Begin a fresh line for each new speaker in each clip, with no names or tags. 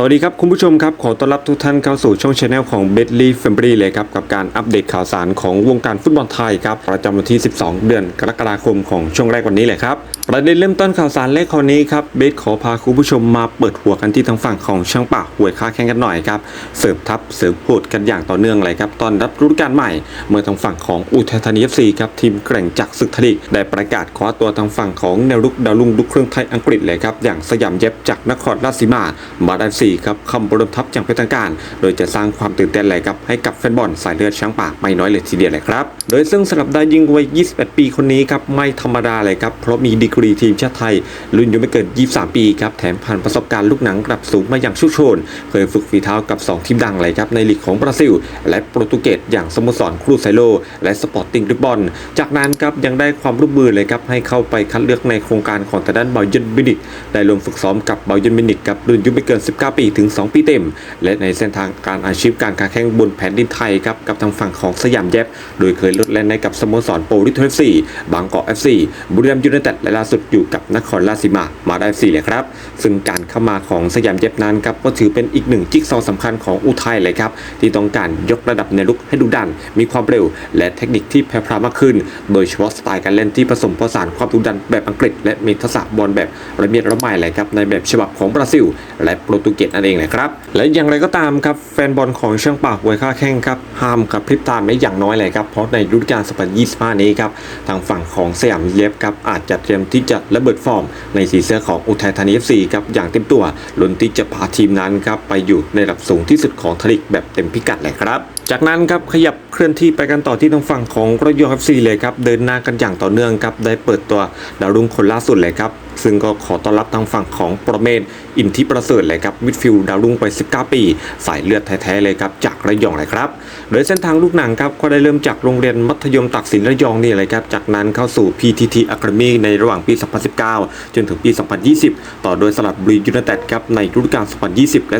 สวัสดีครับ คุณผู้ชมครับ ขอต้อนรับทุกท่านเข้าสู่ช่องช anel ของ b e t l y f a m i l y เลยครับ กับการอัปเดตข่าวสารของวงการฟุตบอลไทยครับ ประจำวันที่ 12 เดือนกรกฎาคมของช่วงแรกวันนี้เลยครับ ประเด็นเริ่มต้นข่าวสารแรกคราวนี้ครับเบสขอพาคุณผู้ชมมาเปิดหัวกันที่ทางฝั่งของช่างป่าหวยค้าแข่งกันหน่อยครับเสริมทัพเสริมโหดกันอย่างต่อเนื่องเลยครับตอนรับฤดูกาลใหม่ เมื่อทางฝั่งของอุทัยธานี FC ครับทีมแกร่งจากศึกทลีกได้ประกาศคว้าตัวทางฝั่งของแนวรุกดาวรุ่งลูกเครึ่องไทยอังกฤษเลยครับอย่างสยามเย็บจากนครราชสีมาบาด FC ครับคำบรมทัพอย่างเป็นทางการ โดยจะสร้างความตื่นเต้นเลยครับให้กับแฟนบอลสายเลือดช้างป่าไม่น้อยเลยทีเดียวเลยครับ โดยซึ่งสำหรับดายิงวัย 21 ปีคนนี้ครับไม่ธรรมดาเลยครับเพราะมีดีกรีทีมชาติไทย รุ่นอายุไม่เกิน 23 ปีครับแถมผ่านประสบการณ์ลูกหนังระดับสูงมาอย่างชุกโชน เคยฝึกฝีเท้ากับ 2 ทีมดังเลยครับในลีกของบราซิล และโปรตุเกสอย่างสโมสรครูไซโล และสปอร์ติ้งลิบบอน จากนั้นครับยังได้ความร่วมมือเลยครับให้เข้าไปคัดเลือกในโครงการของทางด้านบาเยนมินิกได้ลงฝึกซ้อมกับบาเยนมินิกครับรุ่นอายุไม่เกิน 19ปีถึง 2 ปีเต็ม และในเส้นทางการอาชีพการค้าแข่งบนแผ่นดินไทยครับกับทางฝั่งของสยามเย็บ โดยเคยลดแล่นในกับสโมสรโปรลิทเอฟซีบางกอกเอฟซีบุรีรัมย์ยูไนเต็ดและล่าสุดอยู่กับนครราชสีมามาได้สี่เลยครับ ซึ่งการเข้ามาของสยามเย็บนั้นครับก็ถือเป็นอีกหนึ่งจิ๊กซอว์สำคัญของอุทัยเลยครับที่ต้องการยกระดับในลุกให้ดูดัน มีความเร็ว และเทคนิคที่แพร่พรามากขึ้น โดยเฉพาะสไตล์การเล่นที่ผสมผสานความดุดันแบบอังกฤษ และมีทักษะบอลแบบระเบียดระไมเลยครับในแบบฉบับของบราซิล และโปรตุเกสนั่นเองและครับ และอย่างไรก็ตามครับแฟนบอลของเชียงปากหวยค่าแข้งครับห้ามกับพริบตาไม่อย่างน้อยเลยครับเพราะในฤดูกาล2025 นี้ครับทางฝั่งของสยามเย็บครับอาจจะเตรียมที่จะระเบิดฟอร์ม ในสีเสื้อของอุทัยธานี FC ครับอย่างเต็มตัวลุ้นที่จะพาทีมนั้นครับไปอยู่ในระดับสูงที่สุดของทลีกแบบเต็มพิกัดเลยครับจากนั้นครับขยับเคลื่อนที่ไปกันต่อที่ทางฝั่งของระยอง FC เลยครับเดินหน้ากันอย่างต่อเนื่องครับได้เปิดตัวดาวรุ่งคนล่าสุดเลยครับ ซึ่งก็ขอต้อนรับทางฝั่งของประเมศอินทิประเสริฐเลยครับมิดฟิลด์ดาวรุ่งไป 19 ปี สายเลือดแท้ๆเลยครับจากระยองเลยครับโดยเส้นทางลูกหนังครับก็ได้เริ่มจากโรงเรียนมัธยมตักสินระยองนี่เลยครับจากนั้นเข้าสู่ PTT Academy ในระหว่างปี 2019 จนถึงปี 2020 ต่อโดยสลัดบุรียูนเต็ดครับในฤดูกาล 2020 และ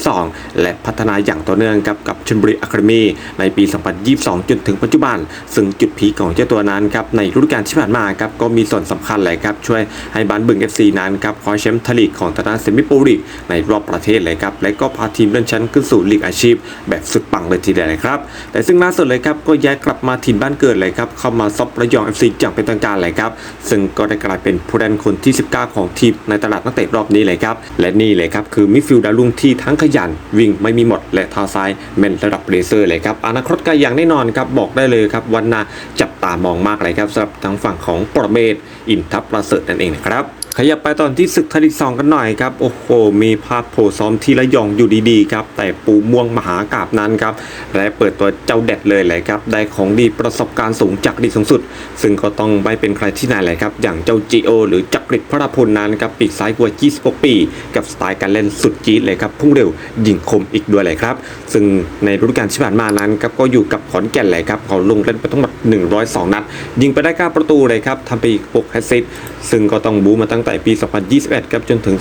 2022 และพัฒนาอย่างต่อเนื่องครับกับชลบุรี Academy ในปี 2022 จนถึงปัจจุบัน ซึ่งจุดพีของเจ้าตัวนั้นครับในฤดูกาลที่ผ่านมาครับก็มีส่วนสำคัญเลยครับช่วยให้บ้านบึง FC นั้นครับคว้าแชมป์ทลีกของทางด้านเซมิโปรลีกในรอบประเทศเลยครับและก็พาทีมเลื่อนชั้นขึ้นสู่ลีกอาชีพ แบบสุดปังเลยทีเดียวเลยครับแต่ซึ่งล่าสุดเลยครับก็ย้ายกลับมาถิ่นบ้านเกิดเลยครับเข้ามาซบระยอง FC อย่างเป็นทางการเลยครับซึ่งก็ได้กลายเป็นผู้เล่นคนที่ 19 ของทีมในตลาดนักเตะรอบนี้เลยครับและนี่เลยครับคือมิดฟิลด์ดาวรุ่งที่ทั้งขยันวิ่งไม่มีหมดและเท้าซ้ายแม่นระดับเลเซอร์เลยครับอนาคตไกลอย่างแน่นอนครับบอกได้เลยครับวันหนาจับตามองมากเลยครับสำหรับทางฝั่งของปรเมศ อินทัพประเสริฐนั่นเองนะครับ ขยับไปตอนที่ศึกทลีกสองกันหน่อยครับโอ้โหมีภาพโผล่ซ้อมที่ระยองอยู่ดีๆครับแต่ปูม่วงมหากาบนั้นครับและเปิดตัวเจ้าเด็ดเลยแหละครับได้ของดีประสบการณ์สูงจากดีสูงสุด ซึ่งก็ต้องไม่เป็นใครที่ไหนเลยครับอย่างเจ้าจีโอหรือจักริดพระพลนั้นครับปีกซ้ายกว่า 26 ปี กับสไตล์การเล่นสุดจี๊ดเลยครับพุ่งเร็วยิงคมอีกด้วยเลยครับซึ่งในฤดูกาลที่ผ่านมานั้นครับก็อยู่กับขอนแก่นเลยครับเขาลงเล่นไปทั้งหมด102 นัด ยิงไปได้9ประตูเลยครับทำไปอีก6แฮตซิตซึ่งก็ต้องบูมาตั้งแต่ปี 2021 ครับจนถึง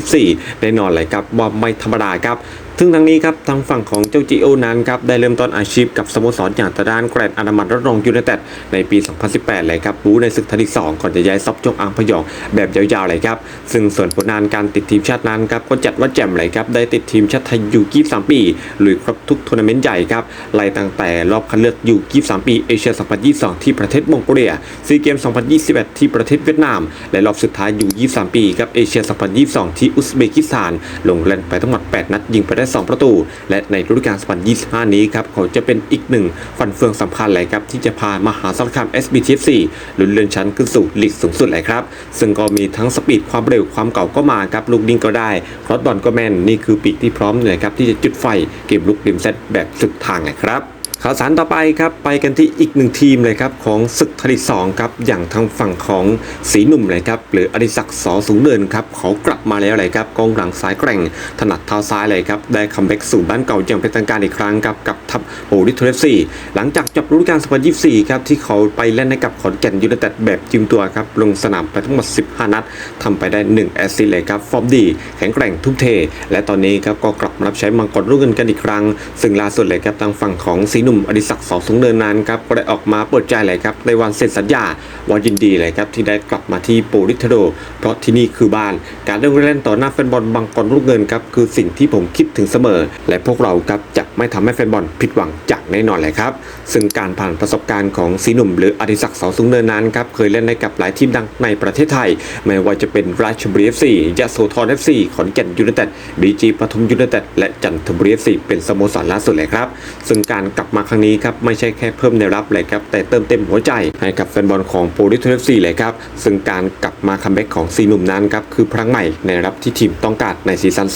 2024 แน่นอนเลยครับว่าไม่ธรรมดาครับ ซึ่งทางนี้ครับทางฝั่งของเจ้าจีโอนั้นครับได้เริ่มต้นอาชีพกับสโมสรอย่างตะด้านแกรนด์อนามันรรองยูไนเต็ดในปี 2018 เลยครับบูในศึกทลีก2ก่อนจะย้ายซับจงอังพยองแบบยาวๆเลยครับ ซึ่งส่วนผลงานการติดทีมชาตินั้นครับก็จัดว่าแจ่มเลยครับได้ติดทีมชาติไทยยู่23ปีหรือครบทุกทัวร์นาเมนต์ใหญ่ครับไล่ตั้งแต่รอบคัดเลือกยู่23ปีเอเชีย 2022 ที่ประเทศมองโกเลียซีเกม 2021 ที่ประเทศเวียดนาม และรอบสุดท้ายยู23 ปีครับเอเชีย 2022 ที่อุซเบกิสถาน ลงเล่นไปทั้งหมด 8 นัดยิงไปได้2 ประตู และในฤดูกาล2025 นี้ครับเขาจะเป็นอีกหนึ่งฟันเฟืองสำคัญเลยครับที่จะพามหาสารคาม SBTFC ลุ้นเลื่อนชั้นขึ้นสู่ลีกสูงสุดเลยครับ ซึ่งก็มีทั้งสปีดความเร็วความเก่าก็มาครับลูกดิ้งก็ได้ครอสบอลก็แม่นนี่คือปีกที่พร้อมเลยครับที่จะจุดไฟเกมลุกริมเซตแบบสุดทางเลยครับ ข่าวสารต่อไปครับไปกันที่อีกหนึ่งทีมเลยครับของศึกทลีกสองครับอย่างทางฝั่งของสีหนุ่มเลยครับหรืออดิศักดิ์สอสูงเดินครับเขากลับมาแล้วเลยครับกองหลังสายแกร่งถนัดเท้าซ้ายเลยครับได้คัมแบ็กสู่บ้านเก่าอย่างเป็นทางการอีกครั้งครับกับทัพโอริทเทฟซีหลังจากจบฤดูกาล2024ครับที่เขาไปเล่นให้กับขอนแก่นยูไนเต็ดแบบจิมตัวครับลงสนามไปทั้งหมด 15 นัดทำไปได้ 1 แอสซิสต์เลยครับฟอร์มดีแข็งแกร่งทุ่มเท และตอนนี้ครับก็กลับมารับใช้มังกรรุ่งเงินกันอีกครั้ง ซึ่งล่าสุดเลยครับทางฝั่งของสีหนุ่มนุ่มอดิศักดิ์สองสงเนินนั้นครับก็ได้ออกมาเปิดใจเลยครับในวันเซ็นสัญญาว่ายินดีเลยครับที่ได้กลับมาที่โปลิทโด เพราะที่นี่คือบ้าน การเล่นเล่นต่อหน้าแฟนบอลบางกรลูกเงินครับคือสิ่งที่ผมคิดถึงเสมอ และพวกเราครับจะไม่ทำให้แฟนบอลผิดหวังจากแน่นอนเลยครับซึ่งการผ่านประสบการณ์ของสีหนุ่ม หรืออดิศักดิ์สองสงเนินนั้นครับเคยเล่นในกับหลายทีมดังในประเทศไทย ไม่ว่าจะเป็นราชบุรีเอฟซียโสธรเอฟซีขอนแก่นยูไนเต็ดบีจีปทุมยูไนเต็ดและจันทบุรีเอฟซีเป็นสโมสรล่าสุดเลยครับซึ่งการกลับมาครั้งนี้ครับไม่ใช่แค่เพิ่มแนวรับเลยครับแต่เติมเต็มหัวใจให้กับแฟนบอลของโปลิทเอฟซีเลยครับซึ่งการกลับมาคัมแบ็กของซีหนุ่มนั้นครับคือพลังใหม่ในรับที่ทีมต้องการในซีซั่น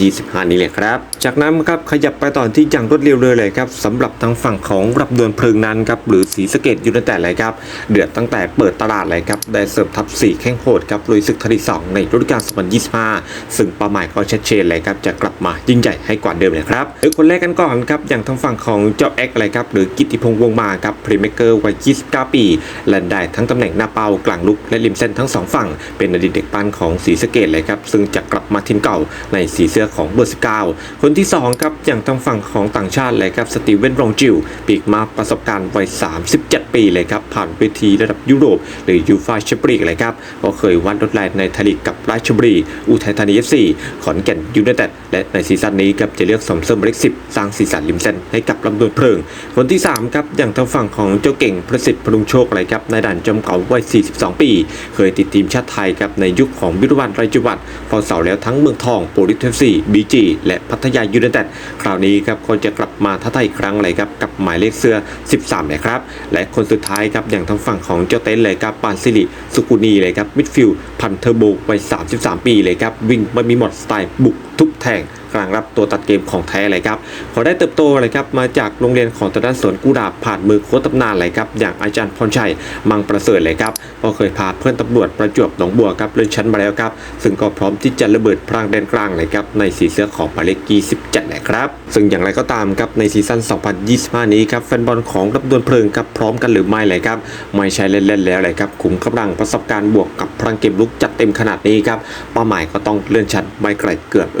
2025 นี้เลยครับ จากนั้นครับขยับไปตอนที่อย่างรวดเร็วเลยเลยครับสำหรับทางฝั่งของรับดวนเพลิงนั้นครับหรือสีสะเกตยูไนเต็ดเลยครับเดือดตั้งแต่เปิดตลาดเลยครับได้เสริมทัพ4แข้งโหดครับลุยศึกทรีสองในฤดูกาล2025 ซึ่งเป้าหมายก็ชัดเจนเลยครับจะกลับมายิ่งใหญ่ให้กว่าเดิมเลยครับโดยคนแรกกันก่อนครับอย่างทางฝั่งของเจ้าเอ็กอะไรครับหรือกิติพงษ์วงมาครับพรีเมเกอร์วัย 29 ปีเล่นได้ทั้งตำแหน่งหน้าเป้ากลางลุกและริมเส้นทั้งสองฝั่ง เป็นอดีตเด็กปั้นของสีสเกตเลยครับซึ่งจะกลับมาทีมเก่าในสีเสื้อของเบอร์19คนที่สองครับ อย่างทางฝั่งของต่างชาติเลยครับสตีเวนรองจิวปีกมาประสบการณ์วัย 37 ปีเลยครับ ผ่านเวทีระดับยุโรป หรือยูฟาแชมเปี้ยนลีกเลยครับก็เคยวัดรถแรงในไทยลีกกับราชบุรี อุทัยธานีเอฟซีขอนแก่นยูไนเต็ดและในซีซั่นนี้ครับจะเลือกสมเสริมเล็กสิบสร้างสีสันริมเส้นให้กับลำดวนเพลิง คนที่ 3 ครับอย่างทางฝั่งของเจ้าเก่งประสิทธิ์พลุงโชคเลยครับในด่านจอมเก่าวัย 42 ปี เคยติดทีมชาติไทยครับในยุคของวิรวันไรจุวัฒน์พอเสาแล้วทั้งเมืองทองโปลิสเทฟซีบีจีและพัทยายูเนเต็ดคราวนี้ครับคนจะกลับมาท้าทายอีกครั้งเลยครับกับหมายเลขเสื้อ 13เลยครับและคนสุดท้ายครับอย่างทางฝั่งของเจ้าเต้นเลยครับปานซิริสุกุนีเลยครับมิดฟิลด์พันเทอร์โบวัย33 ปีเลยครับวิ่งไม่มีหมดสไตล์บุกทุกแทงกลางรับตัวตัดเกมของแท้เลยครับเขาได้เติบโตเลยครับมาจากโรงเรียนของตะด้านสวนกุหลาผ่านมือโค้ชตำนานเลยครับอย่างอาจารย์พรชัยมังประเสริฐเลยครับก็เคยพาเพื่อนตำรวจประจวบหนองบัวครับเลื่อนชั้นมาแล้วครับ ซึ่งก็พร้อมที่จะระเบิดพลังแดนกลางเลยครับในสีเสื้อของหมายเลข27แหละครับ ซึ่งอย่างไรก็ตามครับในซีซั่น 2025 นี้ครับแฟนบอลของรับดวนเพลิงครับพร้อมกันหรือไม่เลยครับไม่ใช่เล่นๆแล้วเลยครับขุมกำลังประสบการณ์บวกกับพลังเกมลุกจัดเต็มขนาดนี้ครับเป้าหมายก็ต้องเลื่อนชั้นไม่ไกลเกือบเ